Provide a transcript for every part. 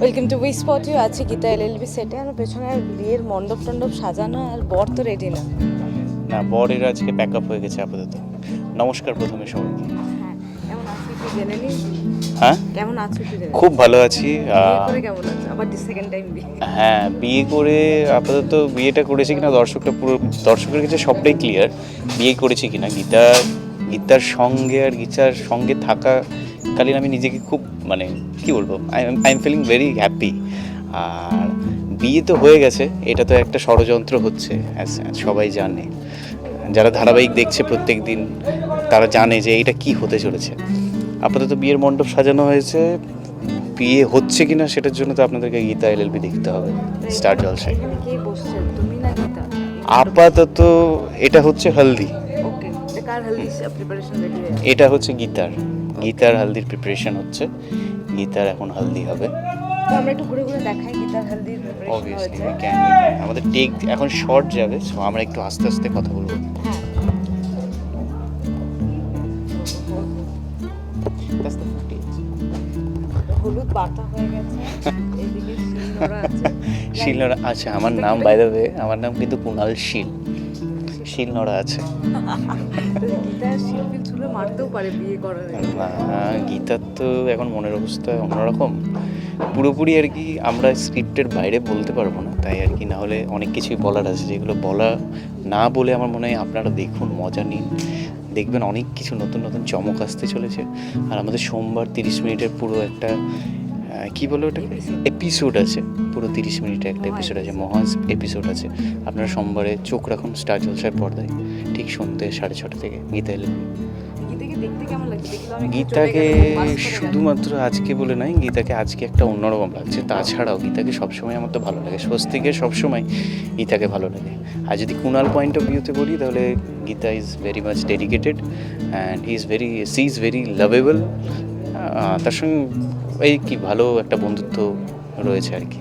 Welcome to we spot you আছে Geeta LLB সেটে আর পেছনে আর বিয়ের মণ্ডপ টণ্ডপ সাজানো আর বর তো রেডি না। না বরের আজকে প্যাক আপ হয়ে গেছে আপাতত। নমস্কার প্রথমে সবাইকে। হ্যাঁ কেমন আছো একটু জেনে হ্যাঁ? কেমন আছো একটু জেনে। খুব ভালো আছি। বিয়ে আহ, করে কেমন আছো? আবার সেকেন্ড টাইম বিয়ে। হ্যাঁ বিয়ে করে আপাতত বিয়েটা করেছি কিনা দর্শকটা পুরো দর্শকের কাছে সবটাই ক্লিয়ার বিয়ে করেছি কিনা গীতা গীতার সঙ্গে আর গীতার সঙ্গে থাকা কালীন আমি নিজেকে খুব মানে কি বলব I am feeling very happy আর বিয়ে তো হয়ে গেছে এটা তো একটা ষড়যন্ত্র হচ্ছে সবাই জানে। যারা ধারাবাহিক দেখছে প্রত্যেক দিন তারা জানে যে এটা কি হতে চলেছে। আপাতত বিয়ের মণ্ডপ সাজানো হয়েছে। বিয়ে হচ্ছে কিনা সেটার জন্য তো আপনাদেরকে গীতা এলএলবি দেখতে হবে স্টার জলসায়। কে না আপাতত এটা হচ্ছে হলদি। এটা হচ্ছে গীতার। গীতার হালদির প্রিপারেশন হচ্ছে। গীতার এখন হালদি হবে। আমরা একটু ঘুরে ঘুরে দেখাই গীতার হেলদির আমাদের টেক এখন শর্ট যাবে সো আমরা একটু আস্তে আস্তে কথা বলব। হ্যাঁ। হলুদ বাটা হয়ে গেছে আছে। শিলনোড়া আচ্ছা আমার নাম বাইরে আমার নাম কিন্তু কুণাল শীল। আছে। মারতেও পারে বিয়ে করার না গীতার তো এখন মনের অবস্থা অন্যরকম। পুরোপুরি আর কি আমরা স্ক্রিপ্টের বাইরে বলতে পারব না তাই আর কি না হলে অনেক কিছুই বলার আছে। যেগুলো বলা না বলে আমার মনে হয় আপনারা দেখুন মজা নিন। দেখবেন অনেক কিছু নতুন নতুন চমক আসতে চলেছে। আর আমাদের সোমবার তিরিশ মিনিটের পুরো একটা কি বলো ওটাকে? এপিসোড আছে। পুরো তিরিশ মিনিটের একটা এপিসোড আছে মহা এপিসোড আছে। আপনারা সোমবারে চোখ রাখুন স্টার জলসার পর্দায়। ঠিক সন্ধ্যে সাড়ে ছটা থেকে গীতা এলেন। গীতাকে। শুধুমাত্র আজকে বলে নয় গীতাকে আজকে একটা অন্যরকম লাগছে। তাছাড়াও গীতাকে সবসময় আমার তো ভালো লাগে। স্বস্তিকে সবসময় গীতাকে ভালো লাগে। আর যদি কুণাল পয়েন্ট অফ ভিউতে বলি তাহলে Geeta is very much dedicated and he is very she is very lovable তার সঙ্গে এই কি ভালো একটা বন্ধুত্ব রয়েছে আর কি?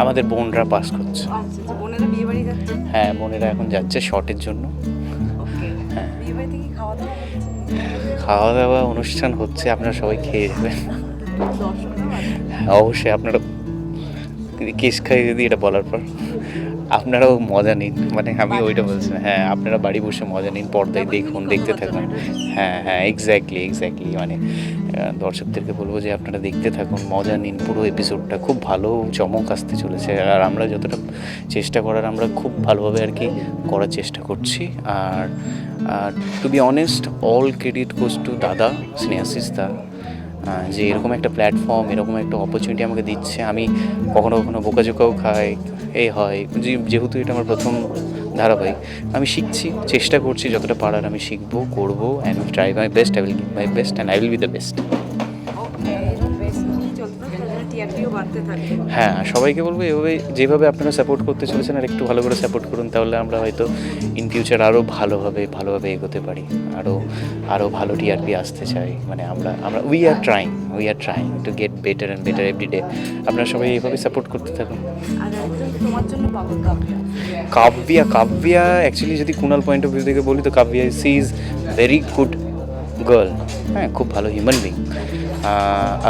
আমাদের বোনরা পাস করছে। আচ্ছা আচ্ছা হ্যাঁ বোনেরা এখন যাচ্ছে শর্টের জন্য। হ্যাঁ। দাওয়া খাওয়া দাওয়া অনুষ্ঠান হচ্ছে আপনারা সবাই খেয়ে যাবেন হ্যাঁ, অবশ্যই আপনারা কেস খাই যদি এটা বলার পর। আপনারাও মজা নিন। মানে আমি ওইটা বলছি হ্যাঁ আপনারা বাড়ি বসে মজা নিন পর্দায় দেখুন দেখতে থাকুন। হ্যাঁ হ্যাঁ এক্স্যাক্টলি এক্স্যাক্টলি মানে দর্শকদেরকে বলব যে আপনারা দেখতে থাকুন মজা নিন পুরো এপিসোডটা খুব ভালো চমক আসতে চলেছে। আর আমরা যতটা চেষ্টা করার আমরা খুব ভালোভাবে আর কি করার চেষ্টা করছি। আর আর to be honest all credit goes to দাদা স্নেহাসিস দা যে এরকম একটা প্ল্যাটফর্ম এরকম একটা অপরচুনিটি আমাকে দিচ্ছে। আমি কখনো কখনো বোকাজোকাও খাই এই হয়। যেহেতু এটা আমার প্রথম ধারাবাহিক, আমি শিখছি, চেষ্টা করছি যতটা পারার আমি শিখব, করব and try my best I will give my best and I will be the best টিআরপিও বাড়তে থাকবে হ্যাঁ সবাইকে বলব এভাবে যেভাবে আপনারা সাপোর্ট করতে চলেছেন আর একটু ভালো করে সাপোর্ট করুন তাহলে আমরা হয়তো ইন ফিউচার আরও ভালোভাবে ভালোভাবে এগোতে পারি আরও আরও ভালো টিআরপি আসতে চাই। মানে আমরা আমরা we are trying we are trying to get better and better every day আপনারা সবাই এইভাবে সাপোর্ট করতে থাকুন। কাব্যা। কাব্যা অ্যাকচুয়ালি যদি কুনাল পয়েন্ট অফ ভিউ থেকে বলি তো Kavya she is very good girl হ্যাঁ খুব ভালো হিউম্যান বিং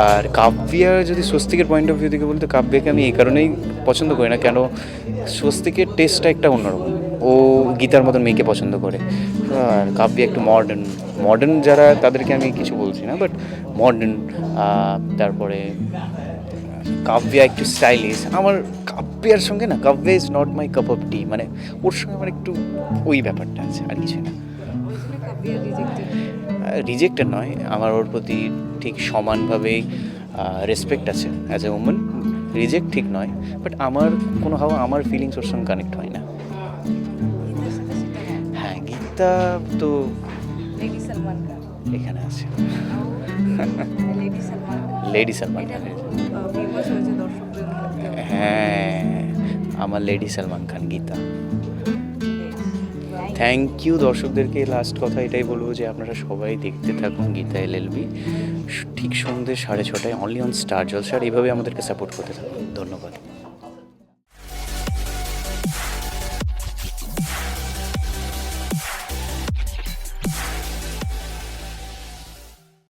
আর কাব্যা যদি স্বস্তিকের পয়েন্ট অফ ভিউ থেকে বলতে কাব্যাকে আমি এই কারণেই পছন্দ করি না, কেন স্বস্তিকের টেস্টটা একটা অন্যরকম। ও গীতার মতন মেয়েকে পছন্দ করে। আর কাব্য একটু মডার্ন মডার্ন যারা, তাদেরকে আমি কিছু বলছি না বাট মডার্ন তারপরে কাব্যা একটু স্টাইলিশ আমার কাব্যার সঙ্গে না Kavya is not my cup of tea মানে ওর সঙ্গে আমার একটু ওই ব্যাপারটা আছে, আর কিছু না। রিজেক্টেড নয় আমার ওর প্রতি ঠিক সমানভাবেই রেসপেক্ট আছে অ্যাজ এ উমেন রিজেক্ট ঠিক নয় বাট আমার কোনো হাওয়া আমার ফিলিংস ওর সঙ্গে কানেক্ট হয় না। হ্যাঁ গীতা তো এখানে আছে। লেডি সালমান খান হ্যাঁ। আমার lady Salman Khan Geeta. Thank you দর্শকদেরকে। লাস্ট কথা এটাই বলব যে, আপনারা সবাই দেখতে থাকুন গীতা এল এলবি ঠিক সন্ধ্যে সাড়ে ছটায় অনলি অন স্টার জলসার এইভাবে আমাদেরকে সাপোর্ট করতে থাকুন। ধন্যবাদ।